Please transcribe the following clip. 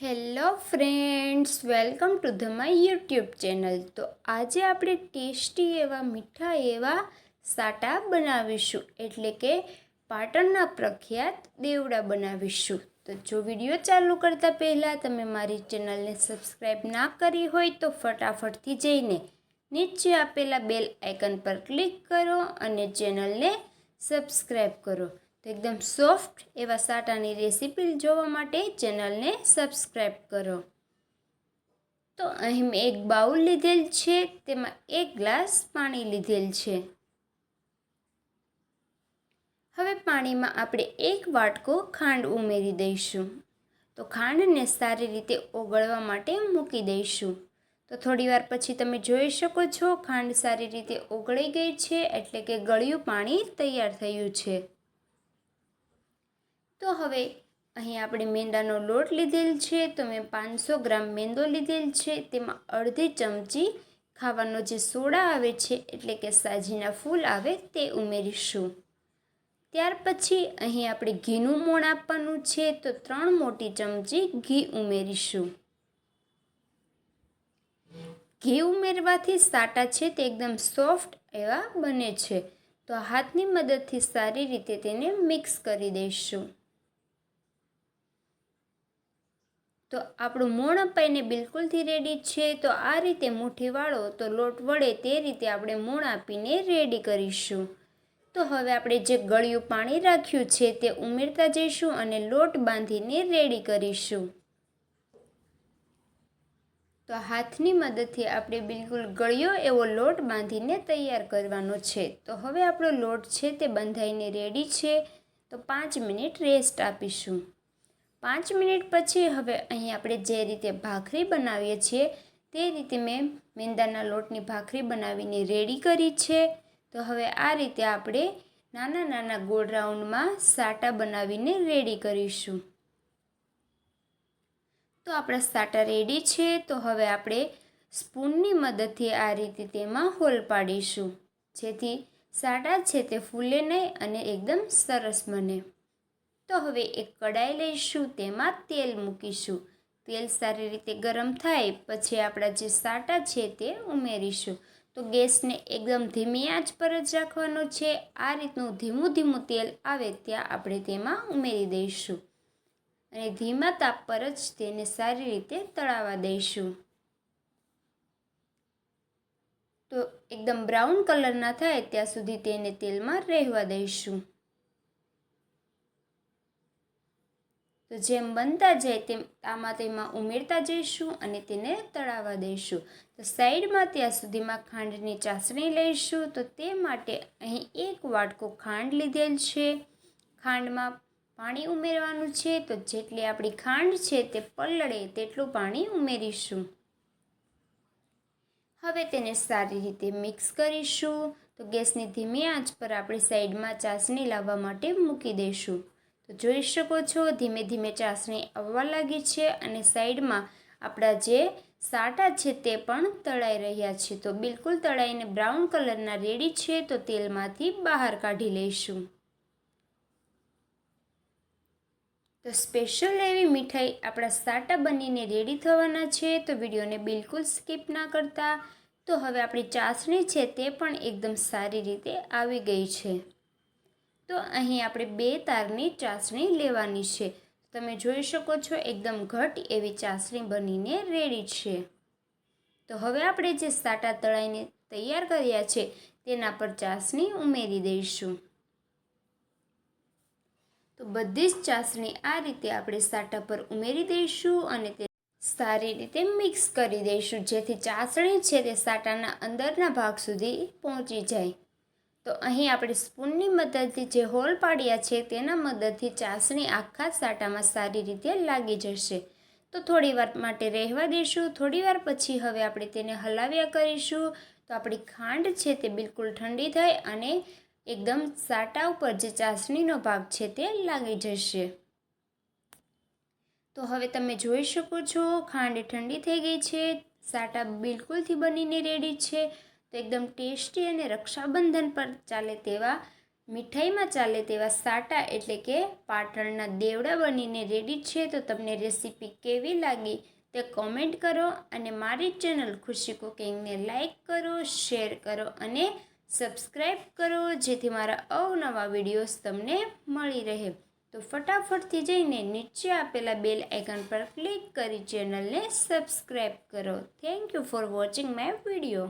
Hello friends, welcome to the my YouTube channel. તો આજે આપણે ટેસ્ટી એવા મીઠા એવા સાટા બનાવીશું. એટલે કે પાટણના પ્રખ્યાત દેવડા બનાવીશું. તો જો વીડિયો ચાલુ કરતાં પહેલાં તમે મારી ચેનલને સબસ્ક્રાઈબ ના કરી હોય તો ફટાફટથી જઈને નીચે આપેલા બેલ આઇકન પર ક્લિક કરો અને ચેનલને સબસ્ક્રાઈબ કરો. તો એકદમ સોફ્ટ એવા સાટાની રેસીપી જોવા માટે ચેનલને સબસ્ક્રાઈબ કરો. તો અહીં મેં એક બાઉલ લીધેલ છે, તેમાં એક ગ્લાસ પાણી લીધેલ છે. હવે પાણીમાં આપણે એક વાટકો ખાંડ ઉમેરી દઈશું. તો ખાંડને સારી રીતે ઓગળવા માટે મૂકી દઈશું. તો થોડીવાર પછી તમે જોઈ શકો છો, ખાંડ સારી રીતે ઓગળી ગઈ છે, એટલે કે ગળ્યું પાણી તૈયાર થયું છે. તો હવે અહીં આપણે મેંદાનો લોટ લીધેલ છે, તો મેં પાંચસો ગ્રામ મેંદો લીધેલ છે. તેમાં અડધી ચમચી ખાવાનો જે સોડા આવે છે, એટલે કે સાજીના ફૂલ આવે તે ઉમેરીશું. ત્યાર પછી અહીં આપણે ઘીનું મોણ આપવાનું છે, તો ત્રણ મોટી ચમચી ઘી ઉમેરીશું. ઘી ઉમેરવાથી સાટા છે તે એકદમ સોફ્ટ એવા બને છે. તો હાથની મદદથી સારી રીતે તેને મિક્સ કરી દઈશું. તો આપણું મોણ અપાઈને બિલકુલથી રેડી છે. તો આ રીતે મુઠ્ઠી વાળો તો લોટ વળે તે રીતે આપણે મોણ આપીને રેડી કરીશું. તો હવે આપણે જે ગળ્યું પાણી રાખ્યું છે તે ઉમેરતા જઈશું અને લોટ બાંધીને રેડી કરીશું. તો હાથની મદદથી આપણે બિલકુલ ગળ્યો એવો લોટ બાંધીને તૈયાર કરવાનો છે. તો હવે આપણો લોટ છે તે બંધાઈને રેડી છે. તો પાંચ મિનિટ રેસ્ટ આપીશું. પાંચ મિનિટ પછી હવે અહીં આપણે જે રીતે ભાખરી બનાવીએ છીએ તે રીતે મેં મેંદાના લોટની ભાખરી બનાવીને રેડી કરી છે. તો હવે આ રીતે આપણે નાના નાના ગોળ રાઉન્ડમાં સાટા બનાવીને રેડી કરીશું. તો આપણા સાટા રેડી છે. તો હવે આપણે સ્પૂનની મદદથી આ રીતે તેમાં હોલ પાડીશું. જેથી સાટા છે તે ફૂલે નહીં અને એકદમ સરસ બને. તો હવે એક કડાઈ લઈશું, તેમાં તેલ મૂકીશું. તેલ સારી રીતે ગરમ થાય, પછી આપણા જે સાટા છે તે ઉમેરીશું. તો ગેસને એકદમ ધીમી આંચ પર જ રાખવાનો છે. આ રીતનું ધીમું ધીમું તેલ આવે ત્યાં આપણે તેમાં ઉમેરી દઈશું. અને ધીમા તાપ પર જ તેને સારી રીતે તળાવવા દઈશું. તો એકદમ બ્રાઉન કલરના થાય, ત્યાં સુધી તેને તેલમાં રહેવા દઈશું. તો જેમ બનતા જાય તેમ આમાં તેમાં ઉમેરતા જઈશું અને તેને તળાવવા દઈશું. તો સાઈડમાં ત્યાં સુધીમાં ખાંડની ચાસણી લઈશું. તો તે માટે અહીં એક વાટકો ખાંડ લીધેલ છે. ખાંડમાં પાણી ઉમેરવાનું છે. તો જેટલી આપણી ખાંડ છે તે પલળે તેટલું પાણી ઉમેરીશું. હવે તેને સારી રીતે મિક્સ કરીશું. તો ગેસની ધીમી આંચ પર આપણે સાઈડમાં ચાસણી લાવવા માટે મૂકી દઈશું. તો જોઈ શકો છો, ધીમે ધીમે ચાસણી આવવા લાગી છે અને સાઈડમાં આપણા જે સાટા છે તે પણ તળાઈ રહ્યા છે. તો બિલકુલ તળાઈને બ્રાઉન કલરના રેડી છે, તો તેલમાંથી બહાર કાઢી લઈશું. તો સ્પેશિયલ એવી મીઠાઈ આપણા સાટા બનીને રેડી થવાના છે, તો વિડીયોને બિલકુલ સ્કીપ ના કરતા. તો હવે આપણી ચાસણી છે તે પણ એકદમ સારી રીતે આવી ગઈ છે. તો અહીં આપણે બે તારની ચાસણી લેવાની છે. તમે જોઈ શકો છો એકદમ ઘટ એવી ચાસણી બનીને રેડી છે. તો હવે આપણે જે સાટા તળાઈને તૈયાર કર્યા છે, તેના પર ચાસણી ઉમેરી દઈશું. તો બધી જ ચાસણી આ રીતે આપણે સાટા પર ઉમેરી દઈશું અને તે સારી રીતે મિક્સ કરી દઈશું, જેથી ચાસણી છે તે સાટાના અંદરના ભાગ સુધી પહોંચી જાય. તો અહીં આપણે સ્પૂનની મદદથી જે હોલ પાડ્યા છે તેના મદદથી ચાસણી આખા સાટામાં સારી રીતે લાગી જશે. તો થોડી વાર માટે રહેવા દઈશું થોડી વાર પછી હવે આપણે તેને હલાવ્યા કરીશું. તો આપણી ખાંડ છે તે બિલકુલ ઠંડી થાય અને એકદમ સાટા ઉપર જે ચાસણીનો ભાગ છે તે લાગી જશે. તો હવે તમે જોઈ શકો છો, ખાંડ ઠંડી થઈ ગઈ છે. સાટા બિલકુલથી બનીને રેડી છે. તો એકદમ ટેસ્ટી અને રક્ષાબંધન પર ચાલે તેવા, મીઠાઈમાં ચાલે તેવા સાટા એટલે કે પાટણના દેવડા બનીને રેડી છે તો તમને રેસીપી કેવી લાગી તે કોમેન્ટ કરો અને મારી ચેનલ ખુશી કુકિંગને લાઇક કરો શેર કરો અને સબસ્ક્રાઈબ કરો જેથી મારા અવનવા વિડીયોઝ તમને મળી રહે. તો ફટાફટથી જઈને નીચે આપેલા બેલ આઇકન પર ક્લિક કરી ચેનલને સબસ્ક્રાઈબ કરો. Thank you for watching my video